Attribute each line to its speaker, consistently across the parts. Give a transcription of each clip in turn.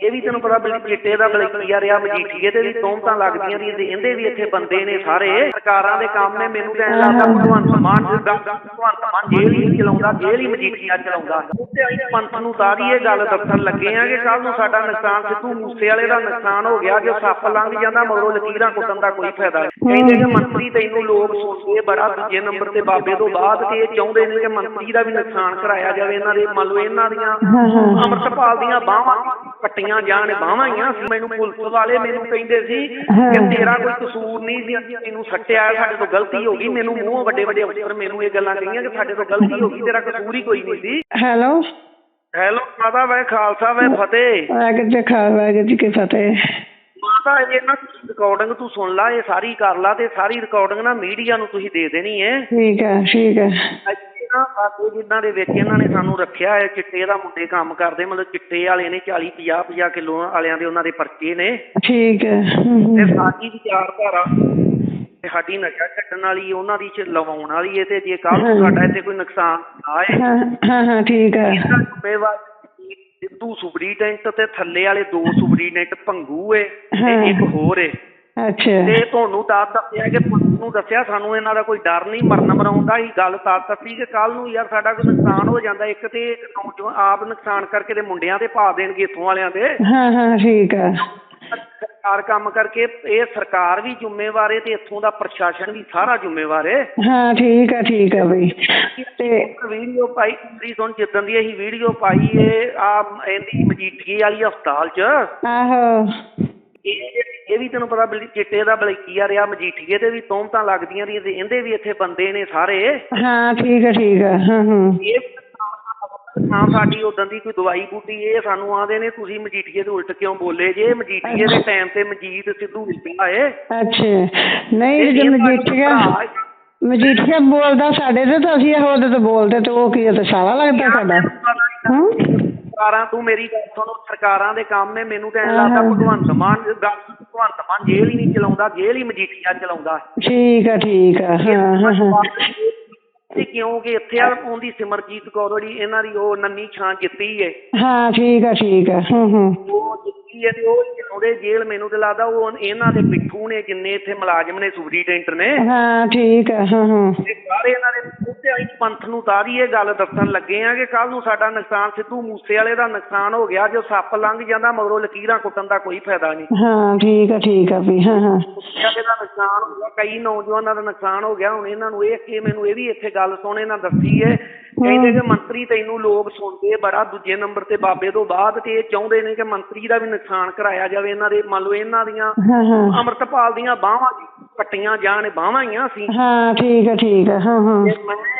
Speaker 1: ਇਹ ਵੀ ਤੈਨੂੰ ਪਤਾ ਬਲੀ ਚਿੱਟੇ ਦਾ ਬਲਕੀਆ ਰਿਹਾ ਮਜੀਠੀਏ ਤੇ ਵੀ ਤੋਮਤਾਂ ਲੱਗਦੀਆਂ ਦੀ ਇਹਦੇ ਵੀ ਇੱਥੇ ਬੰਦੇ ਨੇ ਸਾਰੇ। ਸਰਕਾਰਾਂ ਦੇ ਕੰਮ ਨੇ ਮੈਨੂੰ ਤਾਂ ਐਂ ਲੱਗਦਾ ਭਗਵੰਤ ਮਾਨ ਭਗਵੰਤ ਮਾਨ ਜੇਲ੍ਹ ਹੀ ਚਲਾਉਂਦਾ ਜੇਲ੍ਹ ਹੀ ਮਜੀਠੀਆ ਚਲਾਉਂਦਾ। ਉੱਤੇ ਅਸੀਂ ਪੰਥ ਨੂੰ ਸਾਰੀ ਇਹ ਗੱਲ ਦੱਸਣ ਲੱਗੇ ਆ ਕਿ ਕੱਲ ਨੂੰ ਸਾਡਾ ਨੁਕਸਾਨ ਸਿੱਧੂ ਮੂਸੇ ਵਾਲੇ ਦਾ ਨੁਕਸਾਨ ਹੋ ਗਿਆ ਜੇ ਸੱਪ ਲੰਘ ਜਾਂਦਾ ਮਗਰੋਂ ਲਕੀਰਾਂ ਕੁੱਟਣ ਦਾ ਕੋਈ ਫਾਇਦਾ ਨਹੀਂ। ਕਹਿੰਦੇ ਕਿ ਮੰਤਰੀ ਤੈਨੂੰ ਲੋਕ ਸੁਣਦੇ ਬੜਾ ਦੂਜੇ ਨੰਬਰ ਤੇ ਬਾਬੇ ਤੋਂ ਬਾਅਦ ਤੇ ਇਹ ਚਾਹੁੰਦੇ ਨੇ ਕਿ ਮੰਤਰੀ ਦਾ ਵੀ ਨੁਕਸਾਨ ਕਰਾਇਆ ਜਾਵੇ ਇਹਨਾਂ ਦੇ ਮੰਨ ਲਓ ਇਹਨਾਂ ਦੀਆਂ ਅੰਮ੍ਰਿਤਪਾਲ ਦੀਆਂ ਬਾਹਾਂ। ਕੱਟੀਆਂ ਜਾਣ ਬਾਹਾਂ ਹੀ ਆ ਮੈਨੂੰ ਪੁਲਿਸ ਵਾਲੇ ਮੈਨੂੰ ਕਹਿੰਦੇ ਸੀ ਕਿ ਤੇਰਾ ਕੋਈ ਕਸੂਰ ਨਹੀਂ ਸੀ ਤੈਨੂੰ ਸੱਟਿਆ ਸਾਡੇ ਤੋਂ ਗਲਤੀ ਹੋ ਗਈ। ਮੈਨੂੰ ਮੂੰਹ ਵੱਡੇ ਵੱਡੇ ਅਫਸਰ ਮੈਨੂੰ ਇਹ ਗੱਲਾਂ ਕਹੀਆਂ ਕਿ ਸਾਡੇ ਤੋਂ ਗਲਤੀ ਹੋ ਗਈ ਤੇਰਾ ਕਸੂਰ ਹੀ ਕੋਈ ਨਹੀਂ ਸੀ।
Speaker 2: ਹੈਲੋ?
Speaker 1: ਹੈਲੋ ਮਾਤਾ ਵੈ ਖਾਲਸਾ ਵੈ ਫਤਿਹ।
Speaker 2: ਵਾਹਿਗੁਰੂ ਜੀ ਕਾ ਵਾਹਿਗੁਰੂ ਜੀ ਕੀ ਫਤਿਹ।
Speaker 1: ਮਾਤਾ ਇਹ ਨਾ ਰਿਕਾਰਡਿੰਗ ਤੂੰ ਸੁਣ ਲਾ ਇਹ ਸਾਰੀ ਕਰ ਲਾ ਤੇ ਸਾਰੀ ਰਿਕਾਰਡਿੰਗ ਨਾ ਮੀਡੀਆ ਨੂੰ ਤੁਸੀਂ ਦੇ ਦੇਣੀ ਹੈ।
Speaker 2: ਠੀਕ ਹੈ ਠੀਕ ਹੈ।
Speaker 1: ਇੱਥੇ ਨਾ ਸਾਡੇ ਜਿਨ੍ਹਾਂ ਦੇ ਵਿੱਚ ਇਹਨਾਂ ਨੇ ਸਾਨੂੰ ਰੱਖਿਆ ਹੈ ਚਿੱਟੇ ਦਾ ਮੁੰਡੇ ਕੰਮ ਕਰਦੇ ਮਤਲਬ ਚਿੱਟੇ ਵਾਲੇ ਨੇ 40 50 50 ਕਿਲੋ ਵਾਲਿਆਂ ਦੇ ਉਹਨਾਂ ਦੇ ਪਰਚੇ ਨੇ।
Speaker 2: ਠੀਕ ਹੈ।
Speaker 1: ਤੇ। ਸਾਡੀ ਵਿਚਾਰਧਾਰਾ ਤੇ ਸਾਡੀ ਨਸ਼ਾ ਛੱਡਣ ਵਾਲੀ ਉਹਨਾਂ ਦੀ ਲਵਾਉਣ ਵਾਲੀ ਹੈ ਤੇ ਜੇ ਕੱਲ ਨੂੰ ਸਾਡਾ ਇੱਥੇ ਕੋਈ ਨੁਕਸਾਨ ਆਏ।
Speaker 2: ਹਾਂ ਹਾਂ ਠੀਕ ਹੈ।
Speaker 1: ਜ਼ਿੰਮੇਵਾਰ ਸਿੱਧੂ ਸੁਪਰੀਡੈਂਟ ਤੇ ਥੱਲੇ ਵਾਲੇ ਦੋ ਸੁਪਰੀਡੈਂਟ ਭੰਗੂ ਏ ਤੇ ਇੱਕ ਹੋਰ ਏ।
Speaker 2: ਅੱਛਾ।
Speaker 1: ਤੇ ਤੁਹਾਨੂੰ ਤਾਂ ਦੱਸਿਆ ਕਿ ਪੁਲਿਸ ਨੂੰ ਦੱਸਿਆ ਸਾਨੂੰ ਇਹਨਾਂ ਦਾ ਕੋਈ ਡਰ ਨਹੀਂ ਮਰਨ ਮਰਾਉਣ ਦਾ ਹੀ ਗੱਲ ਤਾਂ ਦੱਸੀ ਕਿ ਕੱਲ ਨੂੰ ਯਾਰ ਸਾਡਾ ਕੋਈ ਨੁਕਸਾਨ ਹੋ ਜਾਂਦਾ ਇੱਕ ਤੇ ਨੌਜਵਾਨ ਆਪ ਨੁਕਸਾਨ ਕਰਕੇ ਤੇ ਮੁੰਡਿਆਂ ਤੇ ਪਾ ਦੇਣਗੇ ਇੱਥੋਂ ਵਾਲਿਆਂ ਦੇ
Speaker 2: ਹਾਂ ਹਾਂ ਠੀਕ ਹੈ
Speaker 1: ਸਰਕਾਰ ਕੰਮ ਕਰਕੇ ਇਹ ਸਰਕਾਰ ਵੀ ਜ਼ਿੰਮੇਵਾਰ ਹੈ ਤੇ ਇੱਥੋਂ ਦਾ ਪ੍ਰਸ਼ਾਸਨ ਵੀ ਸਾਰਾ ਜ਼ਿੰਮੇਵਾਰ ਹੈ
Speaker 2: ਹਾਂ ਠੀਕ ਹੈ ਠੀਕ ਹੈ ਬਈ। ਤੇ
Speaker 1: ਵੀਡੀਓ ਪਾਈ ਪੂਰੀ ਤੋਂ ਜਿੱਦਣ ਦੀ ਅਸੀਂ ਵੀਡੀਓ ਪਾਈ ਏ ਆ ਇਹਦੀ ਮਜੀਠੀਏ ਵਾਲੀ ਹਸਪਤਾਲ 'ਚ
Speaker 2: ਆਹੋ।
Speaker 1: ਇਹ ਇਹ ਵੀ ਤੈਨੂੰ ਪਤਾ ਬਲੀ ਚਿੱਟੇ ਦਾ ਬਲਕੀਆ ਰਿਹਾ ਮਜੀਠੀਏ ਤੇ ਵੀ ਤੋਮਤਾਂ ਲੱਗਦੀਆਂ ਦੀ ਤੇ ਇਹਦੇ ਵੀ ਇੱਥੇ ਬੰਦੇ ਨੇ ਸਾਰੇ।
Speaker 2: ਹਾਂ ਠੀਕ ਹੈ ਠੀਕ ਹੈ ਹਾਂ ਹਾਂ।
Speaker 1: ਇਹ ਹਾਂ ਸਾਡੀ ਉਦੋਂ ਦੀ ਕੋਈ ਦਵਾਈ ਬੂਟੀ ਇਹ ਸਾਨੂੰ ਆਂਦੇ ਨੇ ਤੁਸੀਂ ਮਜੀਠੀਏ ਦੇ ਉਲਟ ਕਿਉਂ ਬੋਲੇ ਜੇ? ਮਜੀਠੀਏ ਦੇ ਟਾਈਮ ਤੇ ਮਜੀਦ ਸਿੱਧੂ ਮਿਲਿਆ ਏ।
Speaker 2: ਅੱਛਾ। ਨਹੀਂ
Speaker 1: ਇਹ
Speaker 2: ਜੇ
Speaker 1: ਇਹ
Speaker 2: ਮਜੀਠੀਆ ਬੋਲਦਾ ਸਾਡੇ ਤੇ ਤਾਂ ਅਸੀਂ ਉਹਦੇ ਤੋਂ ਬੋਲਦੇ ਤੇ ਉਹ ਕੀ ਤੇ ਸਾਲਾ ਲੱਗਦਾ ਸਾਡਾ ਹਾਂ?
Speaker 1: ਸਰਕਾਰਾਂ ਤੂੰ ਮੇਰੀ ਗੱਲ ਸੁਣੋ ਸਰਕਾਰਾਂ ਦੇ ਕੰਮ ਨੇ ਮੈਨੂੰ ਤਾਂ ਐਂ ਲੱਗਦਾ ਭਗਵੰਤ ਮਾਨ ਭਗਵੰਤ ਮਾਨ ਜੇਲ੍ਹ ਹੀ ਨਹੀਂ ਚਲਾਉਂਦਾ ਜੇਲ੍ਹ ਹੀ ਮਜੀਠੀਆ ਚਲਾਉਂਦਾ
Speaker 2: ਠੀਕ ਹੈ ਠੀਕ ਹੈ ਹਾਂ ਹਾਂ ਹਾਂ।
Speaker 1: ਤੇ ਕਿਉਂਕਿ ਇੱਥੇ ਆ ਉਹਦੀ ਸਿਮਰਜੀਤ ਕੌਰ ਜਿਹੜੀ ਇਹਨਾਂ ਦੀ ਉਹ ਨੰਨੀ ਛਾਂ ਜਿੱਤੀ ਏ।
Speaker 2: ਹਾਂ ਠੀਕ ਹੈ ਠੀਕ ਹੈ ਹੂੰ। ਹੂੰ
Speaker 1: ਜਿੱਤੀ ਏ ਤੇ ਉਹ ਉਹਦੇ ਜੇਲ੍ਹ ਮੈਨੂੰ ਤੇ ਲੱਗਦਾ ਉਹ ਇਹਨਾਂ ਦੇ ਪਿੱਠੂ ਨੇ ਜਿੰਨੇ ਇੱਥੇ ਮੁਲਾਜ਼ਮ ਨੇ ਸੁਪਰੀਡੈਂਟ ਨੇ।
Speaker 2: ਹਾਂ ਠੀਕ ਹੈ ਹਾਂ ਹਾਂ।
Speaker 1: ਤੇ ਸਾਰੇ ਇਹਨਾਂ ਦੇ ਉੱਤੇ ਅਸੀਂ ਪੰਥ ਨੂੰ ਸਾਰੀ ਇਹ ਗੱਲ ਦੱਸਣ ਲੱਗੇ ਆ ਕਿ ਕੱਲ ਨੂੰ ਸਾਡਾ ਨੁਕਸਾਨ ਸਿੱਧੂ ਮੂਸੇ ਵਾਲੇ ਦਾ ਨੁਕਸਾਨ ਹੋ ਗਿਆ ਜੋ ਸੱਪ ਲੰਘ ਜਾਂਦਾ ਮਗਰੋਂ ਲਕੀਰਾਂ ਕੁੱਟਣ ਦਾ ਕੋਈ ਫਾਇਦਾ ਨਹੀਂ।
Speaker 2: ਹਾਂ ਠੀਕ ਹੈ ਠੀਕ ਹੈ ਵੀ ਹਾਂ ਹਾਂ।
Speaker 1: ਮੂਸੇ ਦਾ ਨੁਕਸਾਨ ਹੋ ਗਿਆ ਕਈ ਨੌਜਵਾਨਾਂ ਦਾ ਨੁਕਸਾਨ ਹੋ ਗਿਆ ਹੁਣ ਇਹਨਾਂ ਨੂੰ ਇਹ ਕਿ ਮੈਨੂੰ ਇਹ ਵੀ ਇੱਥੇ ਗੱਲ ਸੁਣੇ ਨਾ ਦੱਸੀ ਏ ਕਹਿੰਦੇ ਕਿ ਮੰਤਰੀ ਤੈਨੂੰ ਲੋਕ ਸੁਣਦੇ ਬੜਾ ਦੂਜੇ ਨੰਬਰ ਤੇ ਬਾਬੇ ਤੋਂ ਬਾਅਦ ਤੇ ਇਹ ਚਾਹੁੰਦੇ ਨੇ ਕਿ ਮੰਤਰੀ ਦਾ ਵੀ ਨੁਕਸਾਨ ਕਰਾਇਆ ਜਾਵੇ ਇਹਨਾਂ ਦੇ ਮੰਨ ਲਓ ਇਹਨਾਂ ਦੀਆਂ ਅੰਮ੍ਰਿਤਪਾਲ ਦੀਆਂ ਬਾਹਾਂ ਕੱਟੀਆਂ ਜਾਣ ਬਾਹਾਂ ਹੀ ਆ ਸੀ
Speaker 2: ਹਾਂ ਠੀਕ ਹੈ ਠੀਕ ਹੈ ਹਾਂ ਹਾਂ।
Speaker 1: ਤੇ ਮੈਂ ਦੂਜੀ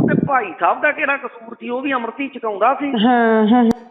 Speaker 1: ਤੇ ਭਾਈ ਸਾਹਿਬ ਦਾ ਕਿਹੜਾ ਕਸੂਰ ਸੀ? ਉਹ ਵੀ ਅੰਮ੍ਰਿਤ ਹੀ ਛਕਾਉਂਦਾ ਸੀ।
Speaker 2: ਹਾਂ ਹਾਂ